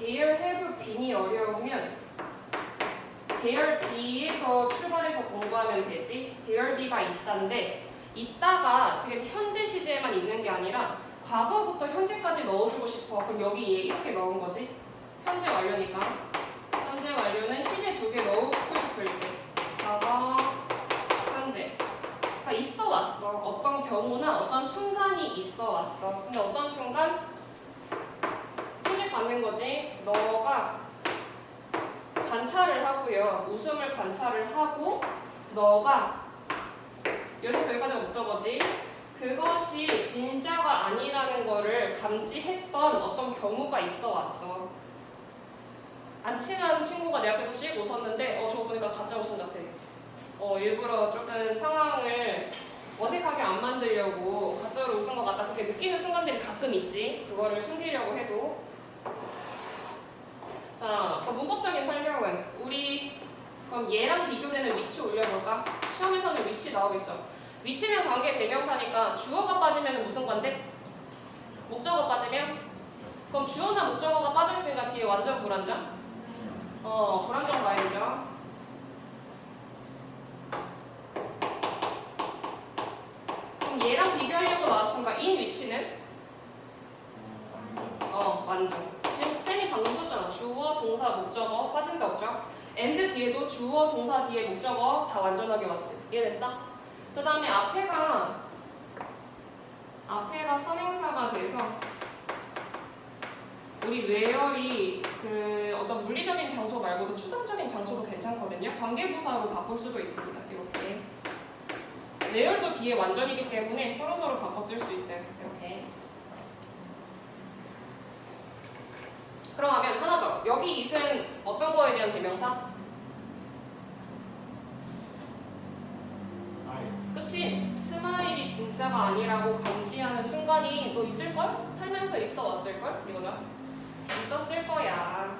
대열 해부 빈이 어려우면 대열 B에서 출발해서 공부하면 되지. 대열 B가 있단데 있다가 지금 현재 시제에만 있는 게 아니라 과거부터 현재까지 넣어주고 싶어. 그럼 여기 얘 이렇게 넣은 거지. 현재 완료니까. 현재 완료는 시제 두 개 넣고 싶을 때. 과거, 현재. 그러니까 있어 왔어. 어떤 경우나 어떤 순간이 있어 왔어. 근데 어떤 순간? 받는 거지. 너가 관찰을 하고요. 웃음을 관찰을 하고 너가 여기서 여기까지가 목적어지. 그것이 진짜가 아니라는 거를 감지했던 어떤 경우가 있어 왔어. 안 친한 친구가 내 앞에서 씩 웃었는데 어 저거 보니까 가짜 웃음 같아. 어 일부러 조금 상황을 어색하게 안 만들려고 가짜로 웃은 것 같다 그렇게 느끼는 순간들이 가끔 있지. 그거를 숨기려고 해도. 자, 그럼 문법적인 설명은 우리 그럼 얘랑 비교되는 위치 올려볼까? 시험에서는 위치 나오겠죠. 위치는 관계 대명사니까 주어가 빠지면 무슨 관계? 목적어 빠지면? 그럼 주어나 목적어가 빠졌으니까 뒤에 완전 불안정? 어, 불안정 라인이죠. 그럼 얘랑 비교하려고 나왔으니까 인 위치는? 어, 완전. 지금 쌤이 방금 썼잖아. 주어, 동사, 목적어 빠진 데 없죠? and 뒤에도 주어, 동사 뒤에 목적어 다 완전하게 왔지. 이해됐어? 그 다음에 앞에가 앞에가 선행사가 돼서 우리 외열이 그 어떤 물리적인 장소 말고도 추상적인 장소도 괜찮거든요. 관계부사로 바꿀 수도 있습니다. 이렇게 외열도 뒤에 완전이기 때문에 서로 서로 바꿔 쓸 수 있어요. 이렇게. 그러면 하나 더. 여기 이은 어떤 거에 대한 대명사? 그치? 스마일이 진짜가 아니라고 감지하는 순간이 또 있을걸? 살면서 있어 왔을걸? 이거죠? 있었을 거야.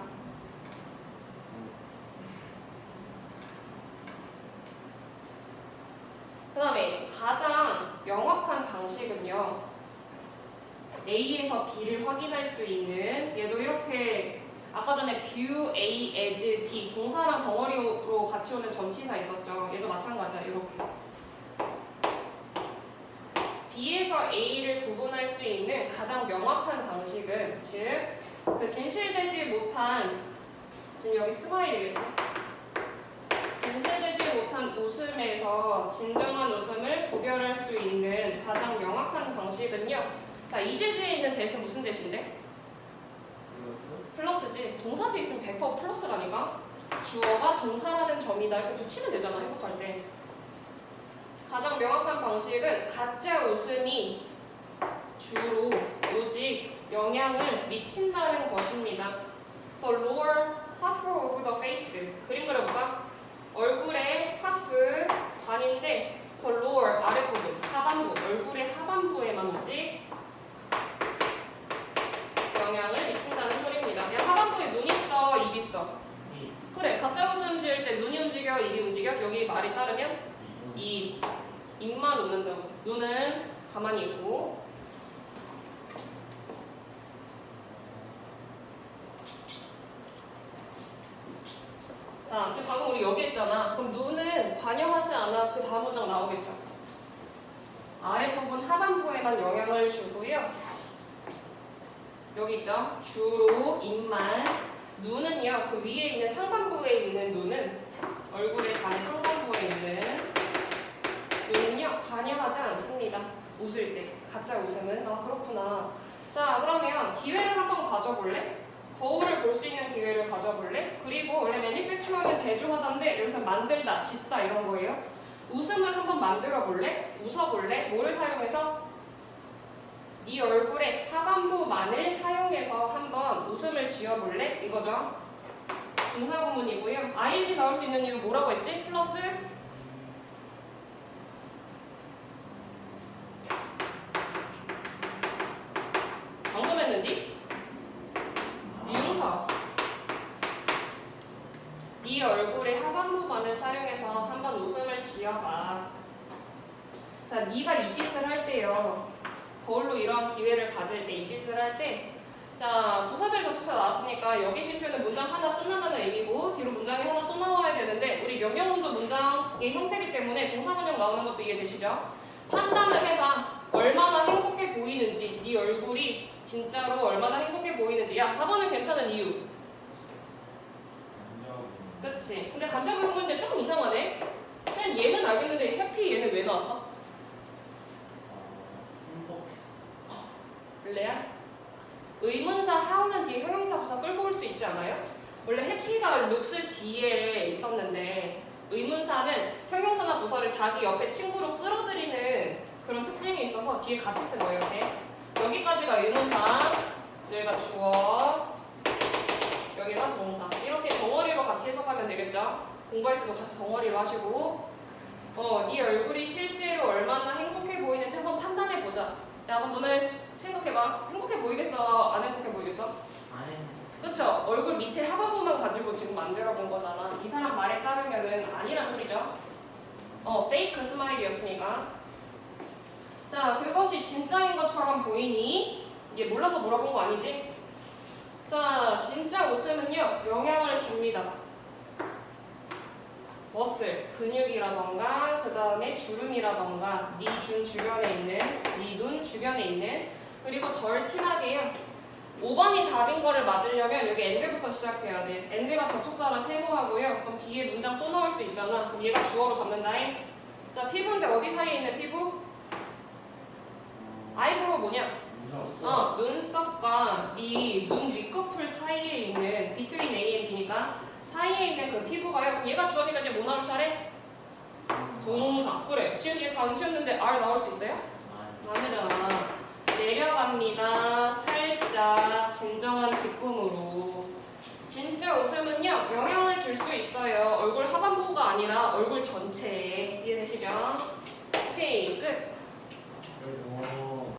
그 다음에 가장 명확한 방식은요. A에서 B를 확인할 수 있는 얘도 이렇게 아까 전에 view A as B 동사랑 덩어리로 같이 오는 전치사 있었죠. 얘도 마찬가지야. 이렇게. B에서 A를 구분할 수 있는 가장 명확한 방식은 즉 그 진실되지 못한 지금 여기 스마일이겠지? 진실되지 못한 웃음에서 진정한 웃음을 구별할 수 있는 가장 명확한 방식은요. 자, 이제 뒤에 있는 대스 무슨 대신데? 플러스지. 동사 뒤에 있으면 100% 플러스라니까? 주어가 동사라는 점이다. 이렇게 붙이면 되잖아, 해석할 때. 가장 명확한 방식은 가짜 웃음이 주로 오직 영향을 미친다는 것입니다. The lower half of the face. 그림 그려볼까? 얼굴의 half 반인데 the lower 아랫부분, 하반부, 얼굴의 하반부에만 오직 영향을 미친다는 소리입니다. 야, 하반부에 눈 있어, 입 있어. 그래, 가짜 웃음 지을 때 눈이 움직여, 입이 움직여. 여기 말이 따르면 입, 입만 웃는다. 눈은 가만히 있고. 자, 지금 방금 우리 여기 했잖아. 그럼 눈은 관여하지 않아. 그 다음 문장 나오겠죠. 아랫부분 하반부에만 영향을 주고요. 여기 있죠. 주로 입만. 눈은요. 그 위에 있는 상반부에 있는 눈은 얼굴의 반 상반부에 있는 관여하지 않습니다. 웃을 때. 가짜 웃음은. 아, 그렇구나. 자, 그러면 기회를 한번 가져볼래? 거울을 볼 수 있는 기회를 가져볼래? 그리고 원래 매니팩처러는 제조하다인데 여기서 만들다, 짓다 이런 거예요. 웃음을 한번 만들어 볼래? 웃어볼래? 뭐를 사용해서? 네 얼굴의 하반부만을 사용해서 한번 웃음을 지어볼래? 이거죠. 분사구문이고요. ing 나올 수 있는 이유 뭐라고 했지? 플러스 방금 했는데? 미용사. 네 얼굴의 하반부만을 사용해서 한번 웃음을 지어봐. 자, 네가 이 짓을 할 때요. 거울로 이러한 기회를 가질 때 이 짓을 할 때 자, 부사절 접속사 나왔으니까 여기 실표는 문장 하나 끝난다는 얘기고 뒤로 문장이 하나 또 나와야 되는데 우리 명령문도 문장의 형태이기 때문에 동사번역 나오는 것도 이해되시죠? 판단을 해봐. 얼마나 행복해 보이는지 네 얼굴이 진짜로 얼마나 행복해 보이는지 야 4번은 괜찮은 이유 그치 근데 간접 의문인데 조금 이상하네 그냥 얘는 알겠는데 해피 얘는 왜 나왔어? 레알? 의문사 하우는 뒤에 형용사 부사 있지 않아요? 원래 해피가 looks 뒤에 있었는데 의문사는 형용사나 부사를 자기 옆에 친구로 끌어들이는 그런 특징이 있어서 뒤에 같이 쓴 거예요. 이렇게. 여기까지가 의문사, 여기가 주어, 여기가 동사. 이렇게 덩어리로 같이 해석하면 되겠죠? 공부할 때도 같이 덩어리로 하시고 어, 네 얼굴이 실제로 얼마나 행복해 보이는지 한번 판단해 보자. 야, 그럼 너네 생각해봐. 행복해 보이겠어? 안 행복해 보이겠어? 그쵸? 얼굴 밑에 하반부만 가지고 지금 만들어 본 거잖아. 이 사람 말에 따르면은 아니란 소리죠. 어, 페이크 스마일이었으니까. 자, 그것이 진짜인 것처럼 보이니? 이게 몰라서 물어본 거 아니지? 자, 진짜 웃음은요, 영향을 줍니다. 머슬, 근육이라던가, 그 다음에 주름이라던가, 네 준 주변에 있는, 네 눈 주변에 있는, 그리고 덜 티나게요. 5번이 답인 거를 맞으려면 여기 엔드부터 시작해야 돼. 엔드가 접속사라 세모하고요. 그럼 뒤에 문장 또 나올 수 있잖아. 그럼 얘가 주어로 잡는다. 해. 자, 피부인데 어디 사이에 있는 피부? 아이브로우 뭐냐? 어, 눈썹과 네눈 윗꺼풀 사이에 있는 비트윈 A and B니까 사이에 있는 그 피부가요. 그럼 얘가 주어니까 이제 뭐 나올 차례? 동사. 그래. 지금 얘 단수였는데 R 나올 수 있어요? 다음에잖아. 내려갑니다. 살짝 진정한 기쁨으로. 진짜 웃음은요 영향을 줄 수 있어요. 얼굴 하반부가 아니라 얼굴 전체